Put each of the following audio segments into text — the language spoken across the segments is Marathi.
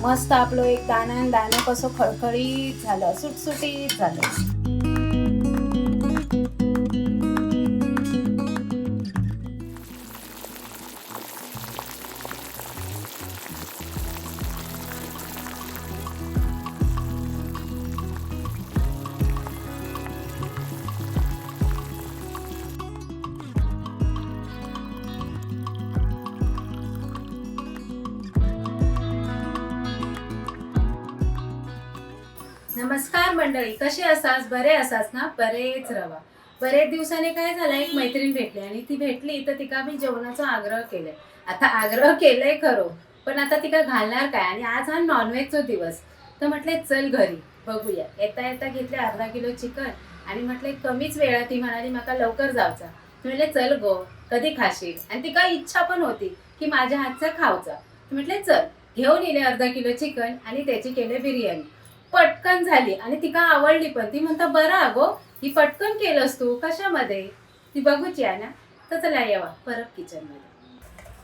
मस्त आपलं एक दाणं दाणं कसं खळखळीत झालं सुटसुटीत झालं. नमस्कार मंडळी कसे असास? बरे असास ना? बरेच रवा. बरेच दिवसाने काय झालं? एक मैत्रीण भेटली आणि ती भेटली तर तिका मी जेवणाचा आग्रह केलाय. आता आग्रह केलाय खरो पण आता तिका घालणार काय? आणि आज हा नॉनव्हेजचा दिवस. तर म्हटले चल घरी बघूया. येता येता घेतले अर्धा किलो चिकन आणि म्हटले कमीच वेळा ती म्हणाली मला लवकर जावचा. म्हटले चल गो कधी खाशील? आणि तिका इच्छा पण होती की माझ्या हातचा खावचा. म्हटले चल घेऊन येले अर्धा किलो चिकन आणि त्याची केले बिर्याणी. पटकन झाली आणि तिका आवडली पण. ती म्हणता बरं अगो ही पटकन केलंस तू कशामध्ये? ती बघूची आहे ना. तर चला यावा परत किचनमध्ये.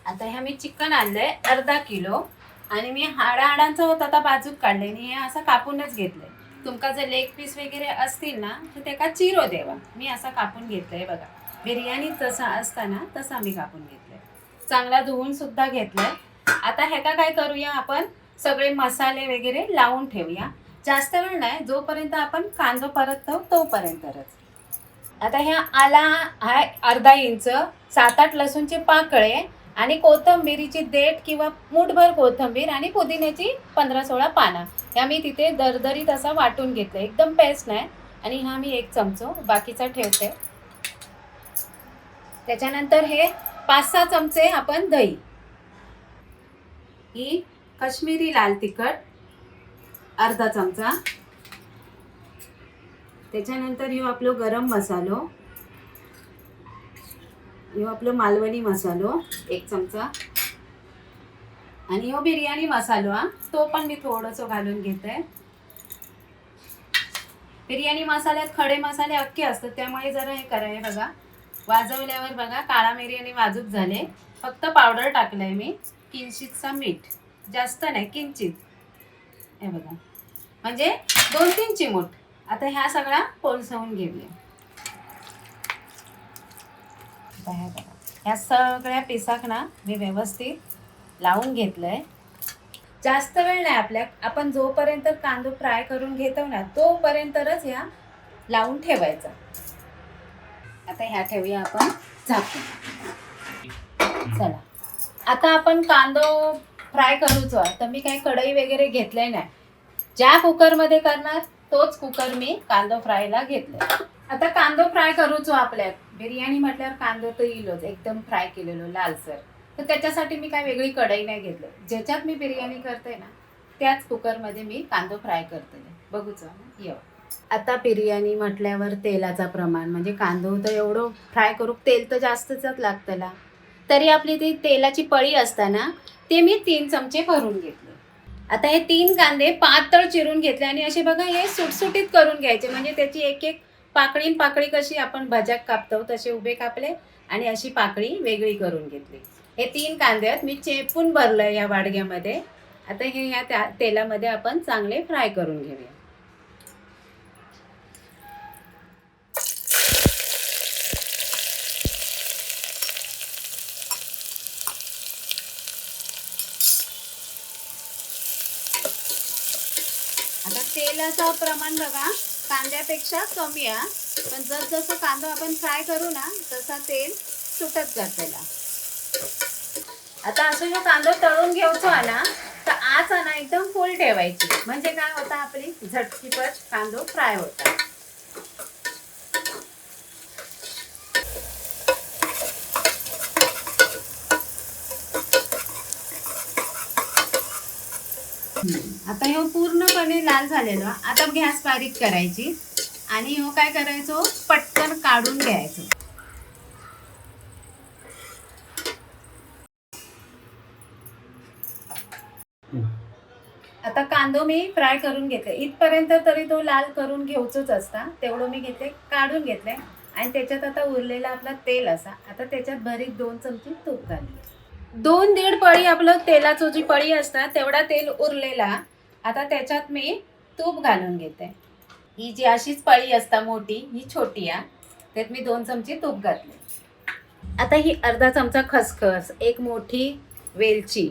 आता ह्या मी चिकन आणलंय अर्धा किलो. आणि मी हाडा हाडांचं होतं आता बाजूक काढले आणि हे असं कापूनच घेतलंय. तुमका जर लेग पीस वगैरे असतील ना तर त्याका चिरो देवा. मी असा कापून घेतलंय बघा. बिर्याणी तसा असताना तसा मी कापून घेतलंय. चांगला धुवून सुद्धा घेतलंय. आता ह्याका काय करूया आपण? सगळे मसाले वगैरे लावून ठेवूया. जास्त वेळ नाही जोपर्यंत आपण कांदो परततो तोपर्यंतच आता ह्या आला हा अर्धा इंच सात आठ लसूणचे पाकळे आणि कोथंबिरीची देठ किंवा मूठभर कोथंबीर आणि पुदिन्याची पंधरा सोळा पानं. ह्या मी तिथे दरदरीत असा वाटून घेतलं. एकदम पेस्ट नाही आणि हा मी एक चमचो बाकीचा ठेवते. त्याच्यानंतर हे पाच सहा चमचे आपण दही. ही काश्मीरी लाल तिखट अर्धा चमचा. त्याच्यानंतर येऊ आपलो गरम मसालो. यो आपलो मालवणी मसालो एक चमचा. आणि यो बिर्याणी मसालो हा. तो पण मी थोडंसं घालून घेते. बिर्याणी मसाल्यात खडे मसाले अख्खे असतात त्यामुळे जरा हे करा हे बघा. वाजवल्यावर बघा काळा मिरी वाजूक झाले. फक्त पावडर टाकलंय मी किंचितचा मीठ. जास्त नाही किंचित. हे बघा. म्हणजे दोन तीन चिमूट. आता ह्या सगळ्या कोळसवून घेऊया. आता ह्या बघा. ह्या सगळ्या पिसाक ना मी व्यवस्थित लावून घेतलंय. जास्त वेळ नाही आपल्या आपण जोपर्यंत कांदो फ्राय करून घेतो ना तोपर्यंतच ह्या लावून ठेवायचा. आता ह्या ठेवूया आपण झाकून. चला. आता आपण कांदो फ्राय करूचो. तर मी काही कढई वगैरे घेतले नाही. ज्या कुकरमध्ये करणार तोच कुकर मी कांदो फ्रायला घेतले आता कांदो फ्राय करूचो आपल्यात. बिर्याणी म्हटल्यावर कांदो तर येईलच. एकदम फ्राय केलेलो लालसर. तर त्याच्यासाठी मी काय वेगळी कढई नाही घेतली. ज्याच्यात मी बिर्याणी करते ना त्याच कुकरमध्ये मी कांदो फ्राय करते. बघूच. ना येऊ. आता बिर्याणी म्हटल्यावर तेलाचा प्रमाण. म्हणजे कांदो तर एवढं फ्राय करू तेल तर जास्तच लागतला तरी आपली ती तेलाची पळी असताना ते मी तीन चमचे भरून घेतले. आता हे तीन कांदे पातळ चिरून घेतले आणि असे बघा हे सुटसुटीत करून घ्यायचे. म्हणजे त्याची एक एक पाकळी पाकळी कशी आपण भजाक कापतो तसे उभे कापले आणि अशी पाकळी वेगळी करून घेतली. हे तीन कांदे आहेत. मी चेपून भरलं या वाडग्यामध्ये. आता हे या त्या तेलामध्ये आपण चांगले फ्राय करून घेऊया आता तेलाचं प्रमाण बघा कांद्यापेक्षा कमी आहे. पण जस जसं कांदा आपण फ्राय करू ना तसा तेल सुटत जातेला आता असं जो कांदा तळून घेऊचो आला तर आज आणा एकदम फुल ठेवायची. म्हणजे काय होता आपली? झटकीपट कांदो फ्राय होता आता ह्यो पूर्णपणे लाल झालेलो. आता गॅस बारीक करायची. आणि ह्यो काय करायचो? पटकन काढून घ्यायचो. आता कांदो मी फ्राय करून घेतले इथपर्यंत तरी तो लाल करून घेऊचोच असता. तेवढं मी घेतले काढून घेतले आणि त्याच्यात आता उरलेला आपला तेल असा. आता त्याच्यात भरीत दोन चमचे तूप घालले दोन दीड पळी आपलं तेलाचं जी पळी असतात तेवढा तेल उरलेला. आता त्याच्यात मी तूप घालून घेते. ही जी अशीच पळी असता मोठी ही छोटी आहे त्यात मी दोन चमचे तूप घातले. आता ही अर्धा चमचा खसखस एक मोठी वेलची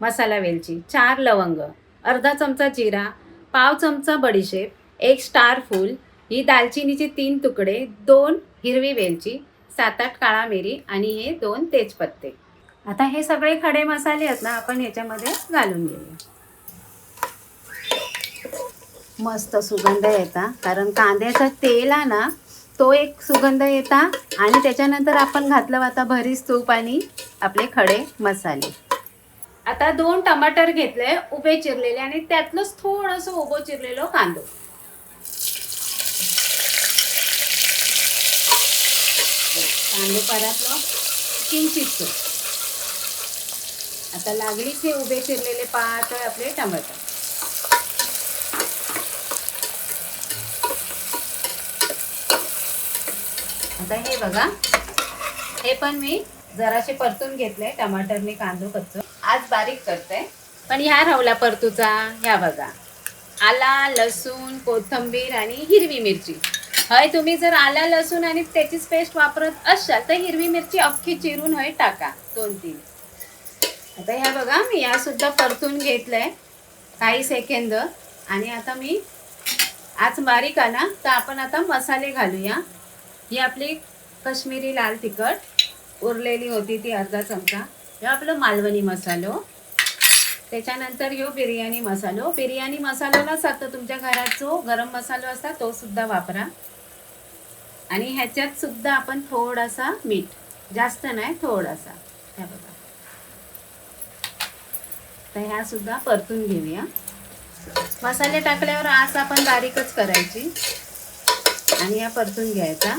मसाला वेलची चार लवंग अर्धा चमचा जिरा पाव चमचा बडीशेप एक स्टार फूल ही दालचिनीचे तीन तुकडे दोन हिरवी वेलची सात आठ काळा मिरी आणि हे दोन तेजपत्ते. आता हे सगळे खडे मसाले आहेत ना आपण ह्याच्यामध्ये घालून घेऊया. मस्त सुगंध येता. कारण कांद्याचा तेल आहे ना तो एक सुगंध येता. आणि त्याच्यानंतर आपण घातलं आता भरीस तूप आणि आपले खडे मसाले. आता दोन टमाटर घेतले उभे चिरलेले आणि त्यातलंच थोडंसं उभं चिरलेलं कांदो. कांदो परतलो किंचित आता लागलीच हे उभे चिरलेले पातळ आपले टमाटर. आता हे बघा हे पण मी जराशे परतून घेतले टमाटरने कांदो कच्चो. आज बारीक करते. पण ह्या रावला परतूचा ह्या बघा. आला लसूण कोथिंबीर आणि हिरवी मिरची. हय तुम्ही जर आला लसूण आणि त्याचीच पेस्ट वापरत असाल तर हिरवी मिरची अख्खी चिरून हय टाका. दोन तीन आता ह्या बघा मी या सुद्धा परतून घेतलंय काही सेकंद. आणि आता मी आज बारीक आला तर आपण आता मसाले घालूया. ही आपली कश्मीरी लाल तिखट उरलेली होती ती अर्धा चमचा. हे आपलं मालवणी मसालो. त्याच्यानंतर यो बिर्याणी मसालो. बिर्याणी मसालो नसतात तर तुमच्या घरात जो गरम मसालो असता तो सुद्धा वापरा. आणि ह्याच्यात सुद्धा आपण थोडासा मीठ. जास्त नाही थोडासा. ह्या बघा. तर ह्या सुद्धा परतून घेऊया. मसाले टाकल्यावर आज आपण बारीकच करायची. आणि या परतून घ्यायचा.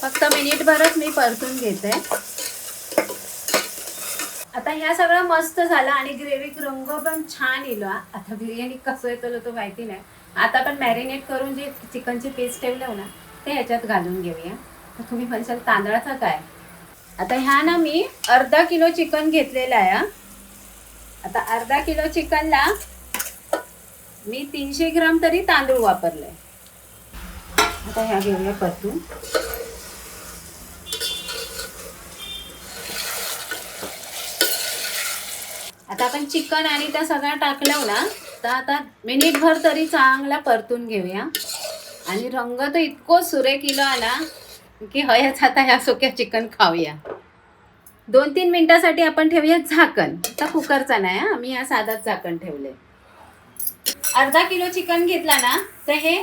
फक्त मिनिटभरच मी परतून घेते. आता ह्या सगळं मस्त झालं आणि ग्रेव्ही रंग पण छान येलो. आता बिर्याणी कसं येतो तो माहिती नाही. आता आपण मॅरिनेट करून जे चिकनची पेस्ट ठेवलं ना ते ह्याच्यात घालून घेऊया. तर तुम्ही म्हणशाल तांदळाचा काय? आता ह्या ना मी अर्धा किलो चिकन घेतलेलं आहे आता अर्धा किलो चिकनला मी तीनशे ग्राम तरी तांदूळ वापरले आता ह्या घेऊया परतून. आता आपण चिकन आणि त्या सगळं टाकलं ना तर आता मिनिटभर तरी चांगला परतून घेऊया. आणि रंग तर इतको सुरेख आला की हयच आता ह्या सुक्या चिकन खाऊया. दोन तीन मिनिटासाठी आपण ठेवूया झाकण. आता कुकरचा नाही हा मी हा साधाच झाकण ठेवले अर्धा किलो चिकन घेतला ना तर हे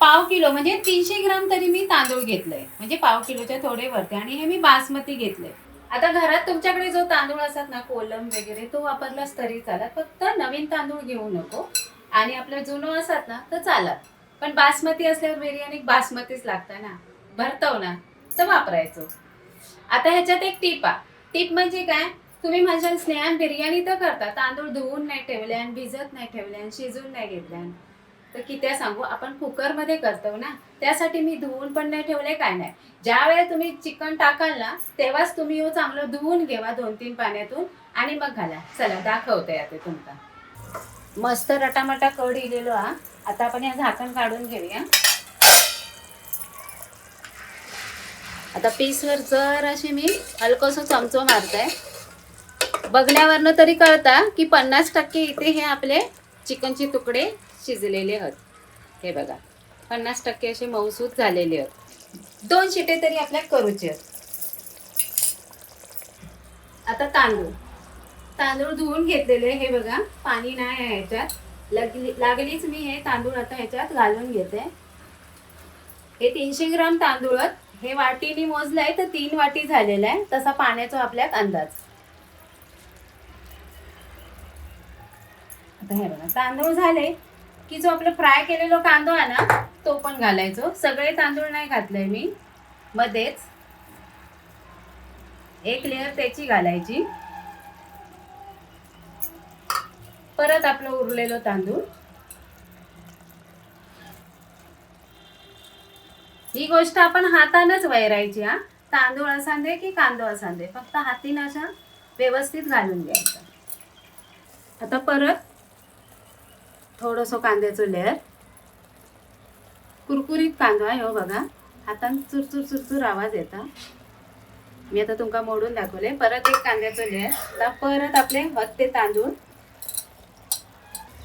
पाव किलो म्हणजे तीनशे ग्राम तरी मी तांदूळ घेतलंय. म्हणजे पाव किलोच्या थोडे वरते आणि हे मी बासमती घेतले आता घरात तुमच्याकडे जो तांदूळ असतात ना कोलम वगैरे तो वापरलास तरी चालत. फक्त नवीन तांदूळ घेऊ नको. आणि आपलं जुनं असतात ना तर चालत. पण बासमती असल्यावर बिर्याणी बासमतीच लागतं ना. भरतव ना तर वापरायचो. आता ह्याच्यात एक टीप आहे टीप म्हणजे काय? तुम्ही माझ्या स्नेहान बिर्याणी तर करता तांदूळ धुवून नाही ठेवले भिजत नाही ठेवल्यान शिजून नाही घेतल्यान तर कित्या सांगू? आपण कुकरमध्ये करतो ना. त्यासाठी मी धुवून पण नाही ठेवले काय नाही. ज्या वेळेला तुम्ही चिकन टाकाल ना तेव्हाच तुम्ही हो चांगलं धुवून घेवा दोन तीन पाण्यातून आणि मग घाला. चला दाखवते आता तुमका मस्त रटामटा कड इलेलो हा. आता आपण हे झाकण काढून घेऊया. आता पीसवर जर अशी मी हलकोसं चमचो मारते. बघण्यावरनं तरी कळता की पन्नास टक्के इथे हे आपले चिकनचे तुकडे शिजलेले आहेत. हे बघा पन्नास टक्के असे मौसूद झालेले आहेत. दोन शिटे तरी आपल्या करूचे आहेत. आता तांदूळ. तांदूळ धुवून घेतलेले हे बघा पाणी नाही आहे ह्याच्यात. लागली लागलीच मी हे तांदूळ आता ह्याच्यात घालून घेते. हे तीनशे ग्राम तांदूळ आहेत. हे वाटीने मोजलंय तर तीन वाटी झालेलं आहे. तसा पाण्याचा आपल्यात अंदाज. आता हे बघा तांदूळ झाले की जो आपलं फ्राय केलेलो कांदो आहे ना तो पण घालायचो. सगळे तांदूळ नाही घातले मी. मध्येच एक लेअर त्याची घालायची. परत आपलं उरलेलं तांदूळ. ही गोष्ट आपण हातानच वैरायची हा. तांदूळ असांदे दे की कांदो असांदे दे फक्त हातीनं अशा व्यवस्थित घालून घ्यायचं. आता परत थोडंसं कांद्याचं लेअर. कुरकुरीत कांदो आहे हो बघा. हातान चुरचूर चुरचूर आवाज येता. मी आता तुमका मोडून दाखवले. परत एक कांद्याचं लेअर. आता परत आपले हत्ते तांदूळ.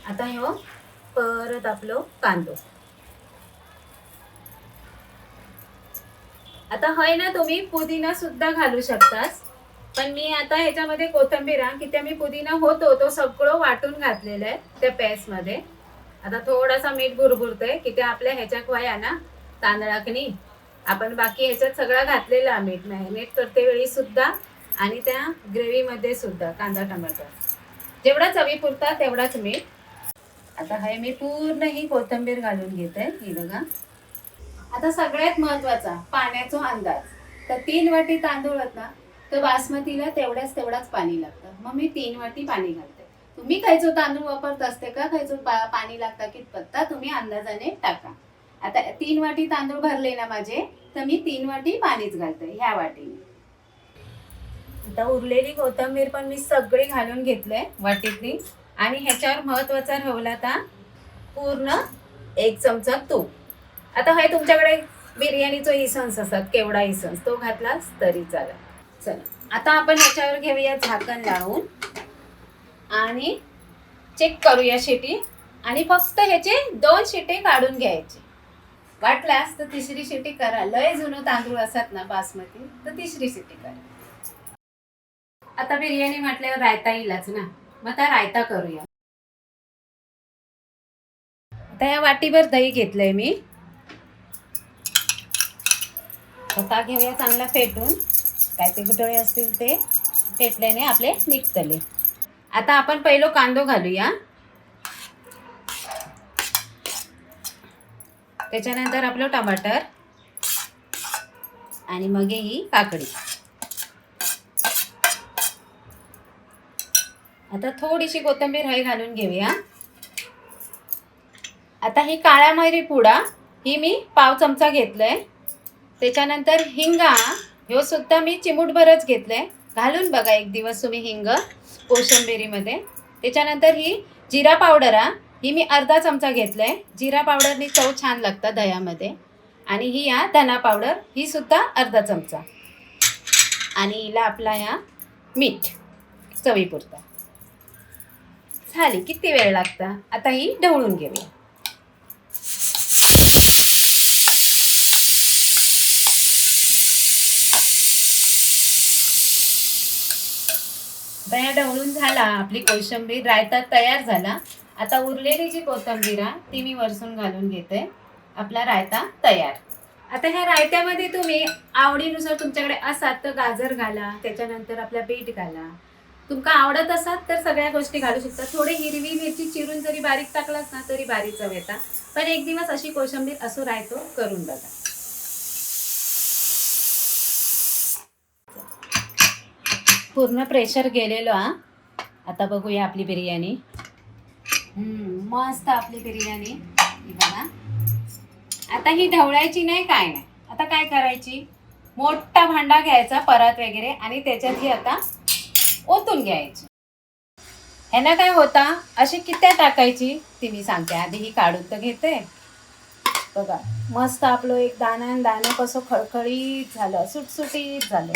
आता ह्यो परत आपलो कांदो. आता हय ना तुम्ही पुदिना सुद्धा घालू शकतास. पण मी आता ह्याच्यामध्ये कोथंबीर हा की मी पुदिना होतो तो सगळं वाटून घातलेला आहे त्या पेस्टमध्ये आता थोडासा मीठ भुरभुरतोय की ते आपल्या ह्याच्यात वया ना तांदळाकनी. आपण बाकी ह्याच्यात सगळा घातलेला मीठ मॅरिनेट करते वेळी सुद्धा आणि त्या ग्रेव्हीमध्ये सुद्धा कांदा टमाटर. जेवढा चवीपुरता तेवढाच मीठ. आता हे मी पूर्ण ही कोथंबीर घालून घेते ही बघा. आता सगळ्यात महत्त्वाचा पाण्याचा अंदाज. तर तीन वाटी तांदूळ आहेत ना तर बासमतीला तेवढ्याच तेवढाच पाणी लागतं. मग मी तीन वाटी पाणी घालते. तुम्ही खायचो तांदूळ वापरत असते का? खायचो पा- पाणी लागतं की पत्ता तुम्ही अंदाजाने टाका. आता तीन वाटी तांदूळ भरले ना माझे तर मी तीन वाटी पाणीच घालते ह्या वाटीने. आता उरलेली कोथंबीर पण मी सगळी घालून घेतले वाटीतली. आणि ह्याच्यावर महत्त्वाचा ठेवला आता पूर्ण एक चमचा तूप. आता हे तुमच्याकडे बिर्याणीचं इसन्स असतात केवढा इसन्स तो घातलास तरी चालेल. चला. आता आपण ह्याच्यावर घेऊया झाकण लावून. आणि चेक करूया शिटी. आणि फक्त ह्याचे दोन शिटे काढून घ्यायचे. वाटल्यास तर तिसरी शिटी करा. लय जुनं तांदूळ असतात ना बासमती तर तिसरी शिटी करा. आता बिर्याणी म्हटल्यावर रायता येईलच ना. मग आता रायता करूया. आता या वाटीभर दही घेतलंय मी. आता घेऊया चांगला फेटून काय ते गुटळे असतील ते फेटल्याने आपले निघतले आता आपण पहिलो कांदो घालूया. त्याच्यानंतर आपलं टमाटर आणि मग ही काकडी. आता थोडीशी कोथिंबीर हळी घालून घेऊया. आता ही काळ्या मैरी पुडा ही मी पाव चमचा घेतलं आहे त्याच्यानंतर हिंगा ह्यो सुद्धा मी चिमूटभरच आहे घालून बघा एक दिवस तुम्ही हिंग कोशिंबिरीमध्ये. त्याच्यानंतर ही जिरा पावडर हा ही मी अर्धा चमचा घेतलंय. जिरा पावडरनी चव छान लागतं दह्यामध्ये. आणि ही या धना पावडर ही सुद्धा अर्धा चमचा. आणि हिला आपला ह्या मीठ चवीपुरता. झाली किती वेळ लागता? आता ही ढवळून घेऊया. दह्या ढवळून झाला आपली कोशिंबीर. रायता तयार झाला. आता उरलेली जी कोथिंबीर आहे ती मी वरसून घालून घेते. आपला रायता तयार. आता ह्या रायत्यामध्ये तुम्ही आवडीनुसार तुमच्याकडे असात तर गाजर घाला त्याच्यानंतर आपल्या बीट घाला. तुमका आवडत असात तर सगळ्या गोष्टी घालू शकता. थोडी हिरवी मिरची चिरून जरी बारीक टाकलास ना तरी बारीक चव येतात पण एक दिवस अशी कोशिंबीर असो रायतो करून बघा. पूर्ण प्रेशर गेलेलो हा. आता बघूया आपली बिर्याणी. मस्त आपली बिर्याणी. बघा. आता ही ढवळायची नाही काय नाही. आता काय करायची? मोठा भांडा घ्यायचा परात वगैरे आणि त्याच्यात ही आता ओतून घ्यायची. ह्यानं काय होता? अशी कित्या टाकायची? ती मी सांगते. आधी ही काढून तर घेते. बघा. मस्त आपलं एक दाणा दाणं कसं खळखळीत झालं सुटसुटीत झालं.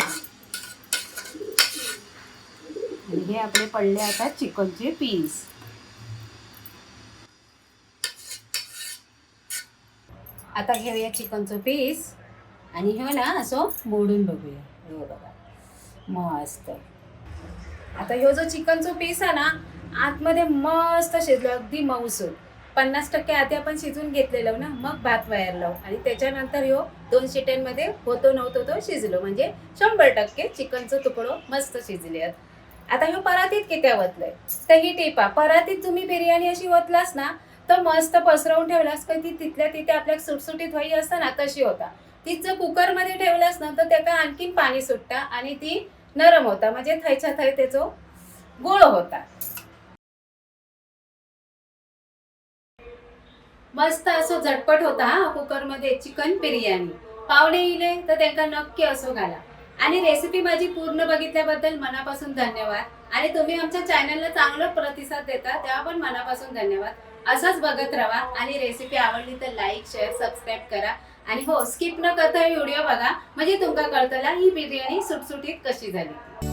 हे आपले पडले आता चिकनचे पीस. आता घेऊया चिकनचं पीस. आणि हे ना असं मोडून बघूया. हे बघा. मस्त. आता ह्यो जो चिकनचा पीस आहे ना आतमध्ये मस्त शिजलो अगदी मऊसूर पन्नास टक्के आधी आपण शिजून घेतलेलो ना मग भात वयार लावू. आणि त्याच्यानंतर ह्यो दोन शिट्यांमध्ये होतो नव्हतो तो शिजलो. म्हणजे शंभर टक्के चिकनचं तुकडो मस्त शिजले आहेत आता ह्यो परातीत किती वतलंय तर ही टिपा परातीत तुम्ही बिर्याणी अशी वतलास ना तर मस्त पसरवून ठेवलास का ती तिथल्या तिथे आपल्या सुटसुटीत व्हाई असता ना तशी होता. तीच जर कुकरमध्ये ठेवलास ना तर त्याचा आणखीन पाणी सुटता आणि ती नरम होता म्हणजे थयच्या थै त्याचो गोळ होता. मस्त असं झटपट होता हा कुकरमध्ये चिकन बिर्याणी. पाहुणे येले तर त्यांना नक्की असो घाला. आणि रेसिपी माझी पूर्ण बघितल्याबद्दल मनापासून धन्यवाद. आणि तुम्ही आमच्या चॅनलला चांगला प्रतिसाद देता तेव्हा पण मनापासून धन्यवाद. असंच बघत राहा आणि रेसिपी आवडली तर लाईक शेअर सबस्क्राईब करा. आणि हो स्किप न करता व्हिडिओ बघा. म्हणजे तुमका कळतला ही बिर्याणी सुटसुटीत कशी झाली.